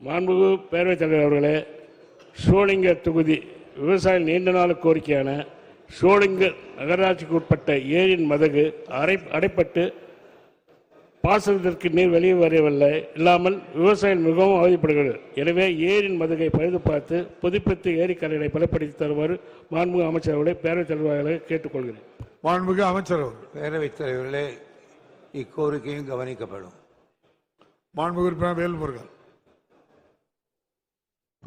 மாண்புகு பேரவைத் தலைவர் அவர்களே சோளிங்க தொகுதி விவசாய நீண்ட நாள் கோரிக்கையான சோளிங்க நகராட்சிக்கு உட்பட்ட ஏரியின் மதகு அரை அடைப்பட்டு பாசனத்திற்கு நீர் வெளியே வரவில்லை இல்லாமல் விவசாயம் மிகவும் அவதிப்படுகிறது எனவே ஏரியின் மதகை பழுது பார்த்து புதுப்பித்து ஏரிக்கரைகளை பலப்படுத்தி தருமாறு மாண்புமிகு அமைச்சர் அவர்களை பேரவைத் தலைவர்களை கேட்டுக்கொள்கிறேன். மாண்புமிகு அமைச்சர் அவர்கள் பேரவைத் தலைவர்களே இக்கோரிக்கையும் கவனிக்கப்படும். மாண்புமிகு வேல்முருகன்.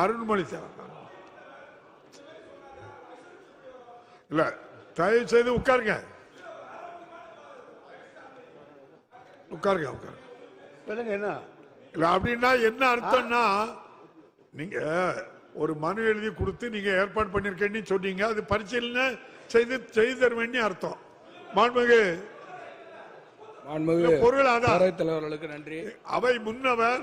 அருண்மொழி தேவன் இல்ல தயவு செய்து உட்காருங்க. உட்காருங்க உட்காருங்க. சொல்லுங்க என்ன? இல்ல அப்படின்னா என்ன அர்த்தம்னா நீங்க ஒரு மனு எழுதி கொடுத்து நீங்க ஏற்பாடு பண்ணிருக்கேன்னு சொன்னீங்க அது பரிசீலனை செய்து செய்து தருவேன்னு அர்த்தம். மாண்புமிகு. மாண்புமிகு பொருள் தலைவர்களுக்கு நன்றி. அவை முன்னவர்.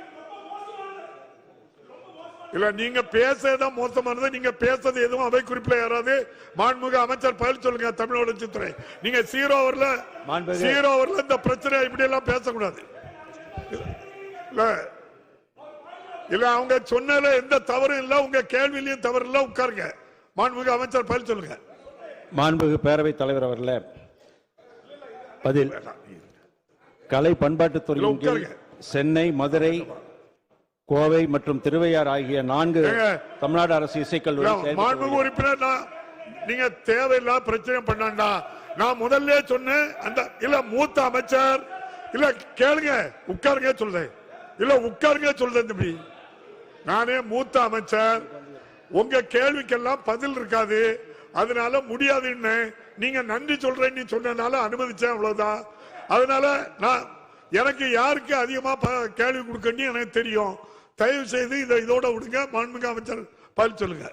இல்ல நீங்க பேசதான் மோசமானது. நீங்க பேசுறது எதுவும் அவை குறிப்பில யாராவது மாண்புமிகு அமைச்சர் பதில் சொல்லுங்க தமிழ் வளர்ச்சித்துறை நீங்க சீரோ ஓவர்ல சீரோ ஓவர்ல இந்த பிரச்சனை இப்படி எல்லாம் பேசக்கூடாது. இல்ல இல்ல அவங்க சொன்னதுல எந்த தவறும் இல்ல. உங்க கேள்வியிலையும் தவறு இல்ல. உட்காருங்க. மாண்புமிகு அமைச்சர் பதில் சொல்லுங்க. மாண்புமிகு பேரவைத் தலைவர் அவர்களே பதில். கலை உட்காருங்க. சென்னை மதுரை கோவை மற்றும் திருவையார் ஆகிய நான்கு. தமிழ்நாடு அரசு இசைக்கல்லூரி. உறுப்பினர் நீங்க தேவையில்லாத பிரச்சனை பண்ணாண்டா. நான் முதல்ல சொன்னேன் அந்த இல்ல மூத்த அமைச்சர் இல்ல கேளுங்க உட்காருங்க சொல்றேன். இல்ல உட்காருங்க சொல்றேன் தம்பி. நானே மூத்த அமைச்சர். உங்க கேள்விக்கெல்லாம் பதில் இருக்காது. அதனால முடியாதுன்னு நீங்க நன்றி சொல்றேன்னு சொன்னனால அனுமதிச்சேன் அவ்வளவுதான். அதனால நான் எனக்கு யாருக்கு அதிகமா கேள்வி கொடுக்கணும்னு எனக்கு தெரியும். தயவு செய்து இதை இதோட விடுங்க. மாண்புமிகு அமைச்சர் பதில் சொல்லுங்க.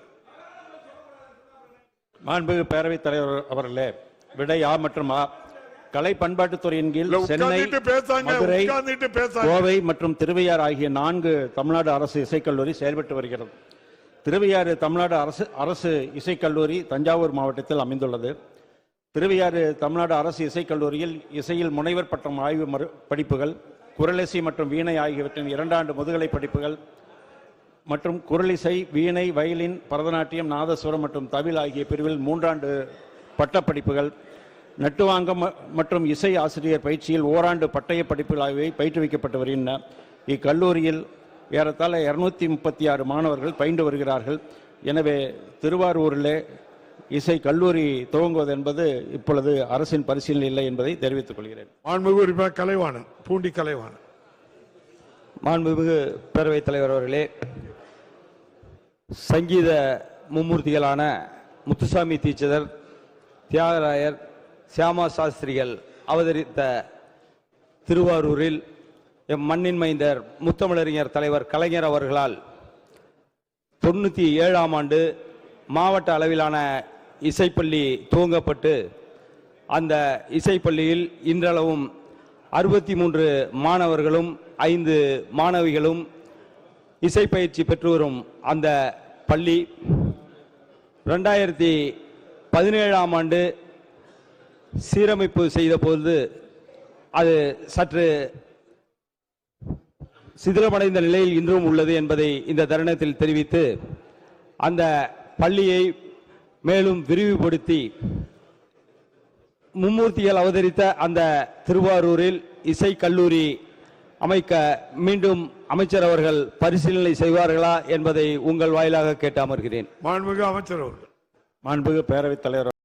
மாண்புமிகு பேரவைத் தலைவர் அவர்களே விடை ஆ மற்றும் ஆ. கலை பண்பாட்டுத்துறையின் கீழ் சென்னை மதுரை கோவை மற்றும் திருவையாறு ஆகிய நான்கு தமிழ்நாடு அரசு இசைக்கல்லூரி செயல்பட்டு வருகிறது. திருவையாறு தமிழ்நாடு அரசு அரசு இசைக்கல்லூரி தஞ்சாவூர் மாவட்டத்தில் அமைந்துள்ளது. திருவையாறு தமிழ்நாடு அரசு இசைக்கல்லூரியில் இசையில் முனைவர் பட்டம் ஆய்வு மறு படிப்புகள் குரலிசை மற்றும் வீணை ஆகியவற்றின் இரண்டாண்டு முதுகலை படிப்புகள் மற்றும் குரலிசை வீணை வயலின் பரதநாட்டியம் நாதஸ்வரம் மற்றும் தவில் ஆகிய பிரிவில் மூன்றாண்டு பட்டப்படிப்புகள். நட்டுவாங்கம் மற்றும் இசை ஆசிரியர் பயிற்சியில் ஓராண்டு பட்டய படிப்புகள் ஆகியவை பயிற்றுவிக்கப்பட்டு வருகின்றன. இக்கல்லூரியில் ஏறத்தாழ இருநூத்தி முப்பத்தி ஆறு மாணவர்கள் பயின்று வருகிறார்கள். எனவே திருவாரூரில் இசை கல்லூரி துவங்குவது என்பது இப்பொழுது அரசின் பரிசீலனை இல்லை என்பதை தெரிவித்துக் கொள்கிறேன். மாண்புமிகு கலைவாணன் பூண்டி கலைவாணன். மாண்புமிகு பேரவைத் தலைவர் அவர்களே சங்கீத மும்மூர்த்திகளான முத்துசாமி தீட்சிதர் தியாகராயர் சியாமா சாஸ்திரிகள் அவதரித்த திருவாரூரில் எம் மண்ணின் மைந்தர் முத்தமிழறிஞர் தலைவர் கலைஞர் அவர்களால் தொண்ணூற்றி ஏழாம் ஆண்டு மாவட்ட அளவிலான இசைப்பள்ளி துவங்கப்பட்டு அந்த இசைப்பள்ளியில் இன்றளவும் அறுபத்தி மூன்று மாணவர்களும் ஐந்து மாணவிகளும் இசை பயிற்சி பெற்று வரும் அந்த பள்ளி. ரெண்டாயிரத்தி பதினேழாம் ஆண்டு சீரமைப்பு செய்தபோது அது சற்று சிதிலமடைந்த நிலையில் இன்றும் உள்ளது என்பதை இந்த தருணத்தில் தெரிவித்து அந்த பள்ளியை மேலும் விரிவுபடுத்தி மும்மூர்த்திகள் அவதரித்த அந்த திருவாரூரில் இசை கல்லூரி அமைக்க மீண்டும் அமைச்சர் அவர்கள் பரிசீலனை செய்வார்களா என்பதை உங்கள் வாயிலாக கேட்டு அமர்கிறேன். மாண்புமிகு அமைச்சர் அவர்கள். மாண்புமிகு பேரவைத் தலைவர்